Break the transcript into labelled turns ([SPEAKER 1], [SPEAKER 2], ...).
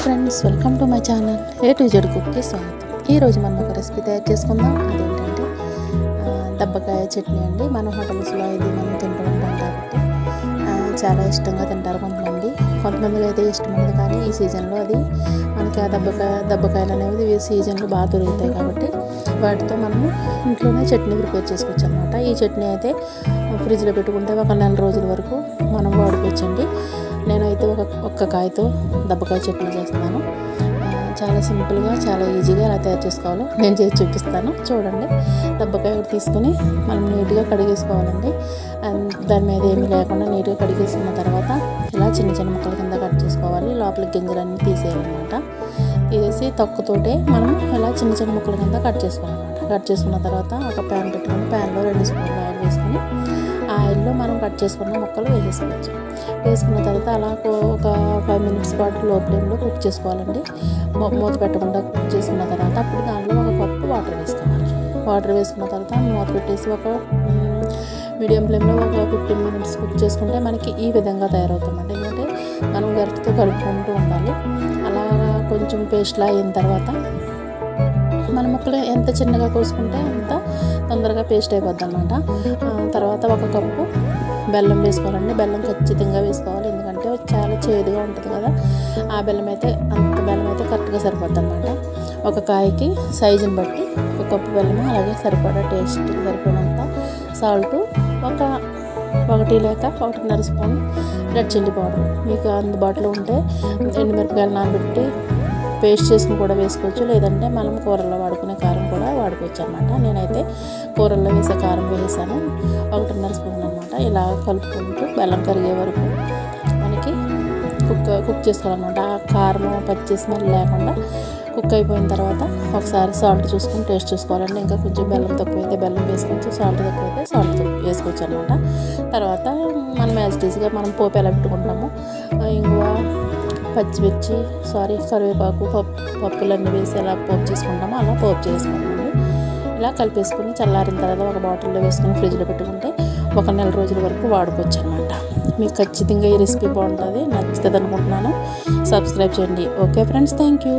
[SPEAKER 1] Friends welcome to my channel. A to Z కుక్కి స్వాగతం. ఈరోజు మనం ఒక రెసిపీ తయారు చేసుకుందాం. అదేంటంటే ఆ, దబ్బకాయ చట్నీ అండి. మన హోటల్స్లో ఇది మనం తింటూ ఉంటాం కాబట్టి చాలా ఇష్టంగా తింటారు కొంతమంది. కొంతమందికి అయితే ఇష్టం ఉండదు కానీ ఈ సీజన్లో అది మనకి ఆ దబ్బకాయ దబ్బకాయలు అనేవి ఈ సీజన్లో బాగా దొరుకుతాయి కాబట్టి వాటితో మనము ఇంట్లోనే చట్నీ ప్రిపేర్ చేసుకోవచ్చు అనమాట ఈ చట్నీ అయితే ఫ్రిడ్జ్లో పెట్టుకుంటే ఒక నెల రోజుల వరకు మనం వాడుకోవచ్చండి. నేనైతే ఒక ఒక్క కాయతో దబ్బకాయ చట్నీ చేస్తున్నాను. చాలా సింపుల్గా చాలా ఈజీగా ఎలా తయారు చేసుకోవాలో నేను చేసి చూపిస్తాను. చూడండి. దబ్బకాయ ఒకటి తీసుకొని మనం నీట్గా కడిగేసుకోవాలండి. దాని మీద ఏమీ లేకుండా నీట్గా కడిగేసుకున్న తర్వాత ఇలా చిన్న చిన్న ముక్కల కింద కట్ చేసుకోవాలి. లోపల గింజలన్నీ తీసేయాలన్నమాట. తీసేసి తొక్కతోటే మనం ఇలా చిన్న చిన్న ముక్కల కింద కట్ చేసుకోవాలన్నమాట. కట్ చేసుకున్న తర్వాత ఒక ప్యాన్ పెట్టుకొని ప్యాన్లో రెండు స్పూన్లు ఆయిల్ వేసుకొని ఆయిల్లో మనం కట్ చేసుకున్న ముక్కలు వేసేసుకోవచ్చు. వేసుకున్న తర్వాత అలా ఒక- ఒక ఫైవ్ మినిట్స్ పాటు లో ఫ్లేమ్లో కుక్ చేసుకోవాలండి మూత పెట్టకుండా కుక్ చేసుకున్న తర్వాత అప్పుడు దాంట్లో ఒక కప్పు వాటర్ వేసుకోవాలి. వాటర్ వేసుకున్న తర్వాత మూత పెట్టేసి ఒక మీడియం ఫ్లేమ్లో ఒక ఫిఫ్టీన్ మినిట్స్ కుక్ చేసుకుంటే మనకి ఈ విధంగా తయారవుతుందండి. ఎందుకంటే మనం గరిటతో కలుపుకుంటూ ఉండాలి. అలా కొంచెం పేస్ట్లా అయిన తర్వాత మన ముక్కలు ఎంత చిన్నగా కోసుకుంటే అంత తొందరగా పేస్ట్ అయిపోద్ది అనమాట తర్వాత ఒక కప్పు బెల్లం వేసుకోవాలండి. బెల్లం ఖచ్చితంగా వేసుకోవాలి. ఎందుకంటే చాలా చేదుగా ఉంటుంది కదా. ఆ బెల్లం అయితే అంత బెల్లం అయితే కరెక్ట్గా సరిపోద్ది అనమాట ఒక కాయకి సైజుని బట్టి ఒక కప్పు బెల్లం అలాగే సరిపడా టేస్ట్ సరిపడినంత సాల్ట్ ఒక ఒకటి లేక ఒకటిన్నర స్పూన్ రెడ్ చిల్లీ పౌడర్. మీకు అందుబాటులో ఉంటే ఎండుమిరపకాయలు నానబెట్టి పేస్ట్ చేసుకుని కూడా వేసుకోవచ్చు. లేదంటే మనం కూరల్లో వాడుకునే కారం పడిపోవచ్చు అనమాట నేనైతే కూరల్లో వేసే కారం వేసాను ఒకటిన్నర స్పూన్ అనమాట ఇలా కలుపుకుంటూ బెల్లం కరిగే వరకు మనకి కుక్ కుక్ చేసుకోవాలన్నమాట. ఆ కారం పచ్చి స్మెల్ లేకుండా కుక్ అయిపోయిన తర్వాత ఒకసారి సాల్ట్ చూసుకుని టేస్ట్ చూసుకోవాలండి. ఇంకా కొంచెం బెల్లం తక్కువైతే బెల్లం వేసుకోవచ్చు. సాల్ట్ తక్కువైతే సాల్ట్ వేసుకోవచ్చు అనమాట తర్వాత మనం యాజ్ టీజ్గా మనం పోపు ఎలా పెట్టుకుంటాము? ఇంగువ పచ్చిమిర్చి సారీ కరివేపాకు పప్పు పప్పులన్నీ వేసి ఎలా పోపు చేసుకుంటామో అలా పోపు చేసుకోవాలండి ఇలా కలిపేసుకుని చల్లారిన తర్వాత ఒక బాటిల్లో వేసుకుని ఫ్రిడ్జ్లో పెట్టుకుంటే ఒక నెల రోజుల వరకు వాడుకోవచ్చు అనమాట మీకు ఖచ్చితంగా ఈ రెసిపీ బాగుంటుంది నచ్చుతుంది అనుకుంటున్నాను. సబ్స్క్రైబ్ చేయండి. Okay friends thank you